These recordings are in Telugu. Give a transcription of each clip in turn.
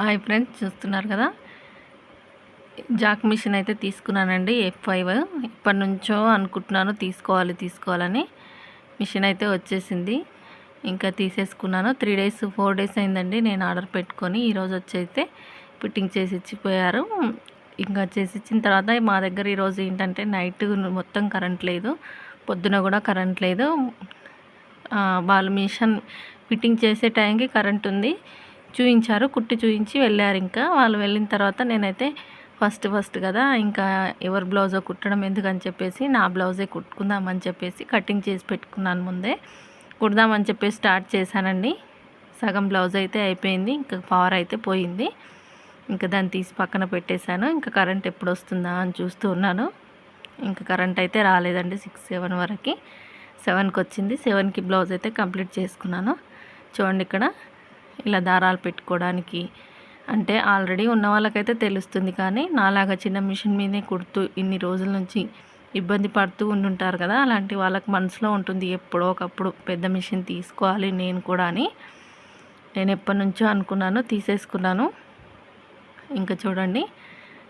హాయ్ ఫ్రెండ్స్ చూస్తున్నారు కదా? జాక్ మిషన్ అయితే తీసుకున్నానండి ఎఫ్ ఫైవ్ ఇప్పటి నుంచో అనుకుంటున్నాను తీసుకోవాలి తీసుకోవాలని. మిషన్ అయితే వచ్చేసింది. ఇంకా తీసేసుకున్నాను. త్రీ డేస్ ఫోర్ డేస్ అయిందండి నేను ఆర్డర్ పెట్టుకొని ఈరోజు వచ్చైతే ఫిట్టింగ్ చేసి ఇచ్చిపోయారు. ఇంకా చేసి ఇచ్చిన తర్వాత మా దగ్గర ఈరోజు ఏంటంటే నైట్ మొత్తం కరెంట్ లేదు పొద్దున కూడా కరెంట్ లేదు. వాళ్ళు మిషన్ ఫిట్టింగ్ చేసే టైంకి కరెంట్ ఉంది. చూయించారు కుట్టి చూయించి వెళ్ళారు ఇంకా. వాళ్ళు వెళ్ళిన తర్వాత నేనైతే ఫస్ట్ ఫస్ట్ కదా ఇంకా ఎవరి బ్లౌజో కుట్టడం ఎందుకని చెప్పేసి నా బ్లౌజే కుట్టుకుందామని చెప్పేసి కటింగ్ చేసి పెట్టుకున్నాను ముందే. కుడదామని చెప్పేసి స్టార్ట్ చేశానండి. సగం బ్లౌజ్ అయితే అయిపోయింది ఇంకా పవర్ అయితే పోయింది. ఇంకా దాన్ని తీసి పక్కన పెట్టేశాను. ఇంకా కరెంట్ ఎప్పుడు వస్తుందా అని చూస్తూ ఉన్నాను. ఇంకా కరెంట్ అయితే రాలేదండి సిక్స్ సెవెన్ వరకు. సెవెన్కి వచ్చింది సెవెన్కి బ్లౌజ్ అయితే కంప్లీట్ చేసుకున్నాను. చూడండి ఇక్కడ ఇలా దారాలు పెట్టుకోవడానికి. అంటే ఆల్రెడీ ఉన్న వాళ్ళకైతే తెలుస్తుంది కానీ నాలాగా చిన్న మిషన్ మీదే కుడుతూ ఇన్ని రోజుల నుంచి ఇబ్బంది పడుతూ ఉండుంటారు కదా అలాంటి వాళ్ళకి మనసులో ఉంటుంది ఎప్పుడో ఒకప్పుడు పెద్ద మిషన్ తీసుకోవాలి నేను కూడా అని. నేను ఎప్పటి నుంచో అనుకున్నాను తీసేసుకున్నాను. ఇంకా చూడండి.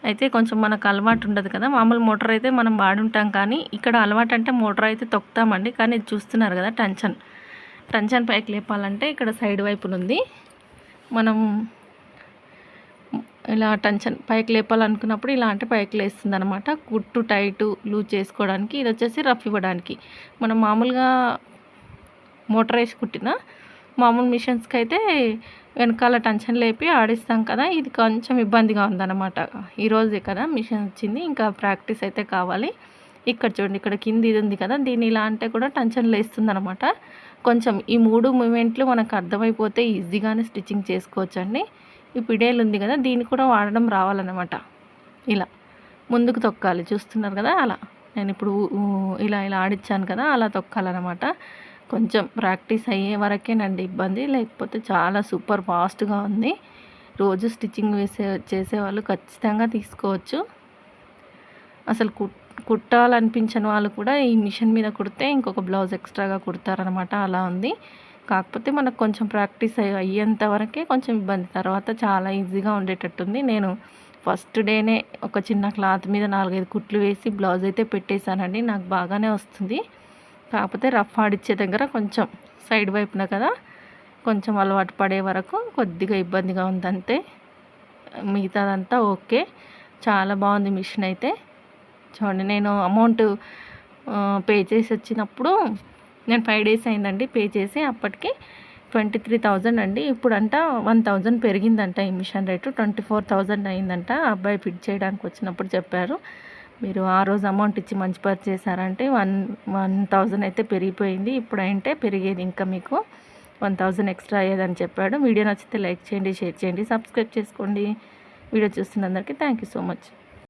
అయితే కొంచెం మనకు అలవాటు ఉండదు కదా మామూలు మోటార్ అయితే మనం వాడుంటాం కానీ ఇక్కడ అలవాటు అంటే మోటార్ అయితే తొక్కుతామండి కానీ చూస్తున్నారు కదా టెన్షన్. టెన్షన్ పైకి లేపాలంటే ఇక్కడ సైడ్ వైపున ఉంది మనం ఇలా టెన్షన్ పైకి లేపాలనుకున్నప్పుడు ఇలాంటి పైకి లేస్తుంది అనమాట కుట్టు టైటు లూజ్ చేసుకోవడానికి ఇది వచ్చేసి రఫ్ ఇవ్వడానికి. మనం మామూలుగా మోటార్ వేసి కుట్టిన మామూలు మిషన్స్కి అయితే వెనకాల టెన్షన్ లేపి ఆడిస్తాం కదా ఇది కొంచెం ఇబ్బందిగా ఉందన్నమాట. ఈరోజే కదా మిషన్ వచ్చింది ఇంకా ప్రాక్టీస్ అయితే కావాలి. ఇక్కడ చూడండి ఇక్కడ కింది ఇది ఉంది కదా దీన్ని ఇలా అంటే కూడా టెన్షన్ లేస్తుంది అనమాట కొంచెం ఈ మూడు మూమెంట్లు మనకు అర్థమైపోతే ఈజీగానే స్టిచ్చింగ్ చేసుకోవచ్చండి. ఈ పిడేలు ఉంది కదా దీన్ని కూడా వాడడం రావాలన్నమాట. ఇలా ముందుకు తొక్కాలి చూస్తున్నారు కదా అలా. నేను ఇప్పుడు ఇలా ఇలా ఆడిచ్చాను కదా అలా తొక్కాలన్నమాట. కొంచెం ప్రాక్టీస్ అయ్యే వరకేనండి ఇబ్బంది లేకపోతే చాలా సూపర్ ఫాస్ట్గా ఉంది. రోజు స్టిచ్చింగ్ వేసే చేసేవాళ్ళు ఖచ్చితంగా తీసుకోవచ్చు. అసలు కుట్ కుట్టాలనిపించిన వాళ్ళు కూడా ఈ మిషన్ మీద కుడితే ఇంకొక బ్లౌజ్ ఎక్స్ట్రాగా కుడతారనమాట అలా ఉంది. కాకపోతే మనకు కొంచెం ప్రాక్టీస్ అయ్యేంత వరకే కొంచెం ఇబ్బంది. తర్వాత చాలా ఈజీగా ఉండేటట్టుంది. నేను ఫస్ట్ డేనే ఒక చిన్న క్లాత్ మీద నాలుగైదు కుట్లు వేసి బ్లౌజ్ అయితే పెట్టేశానండి. నాకు బాగానే వస్తుంది. కాకపోతే రఫ్ ఆడిచ్చే దగ్గర కొంచెం సైడ్ వైపున కదా కొంచెం అలవాటు పడే వరకు కొద్దిగా ఇబ్బందిగా ఉందంతే. మిగతాదంతా ఓకే. చాలా బాగుంది మిషన్ అయితే. చూడండి నేను అమౌంట్ పే చేసి వచ్చినప్పుడు నేను ఫైవ్ డేస్ అయిందండి పే చేసి అప్పటికి ట్వంటీ త్రీ థౌజండ్ అండి. ఇప్పుడంట వన్ థౌజండ్ పెరిగిందంట ఈ machine rate twenty four thousand అయిందంట అబ్బాయి ఫిట్ చేయడానికి వచ్చినప్పుడు చెప్పారు. మీరు ఆ రోజు అమౌంట్ ఇచ్చి మంచి పని చేశారంటే వన్ వన్ థౌజండ్ అయితే పెరిగిపోయింది. ఇప్పుడైంటే పెరిగేది ఇంకా మీకు వన్ థౌజండ్ ఎక్స్ట్రా అయ్యేదని చెప్పాడు. వీడియో నచ్చితే లైక్ చేయండి షేర్ చేయండి సబ్స్క్రైబ్ చేసుకోండి. వీడియో చూస్తున్నందరికీ థ్యాంక్ యూ సో మచ్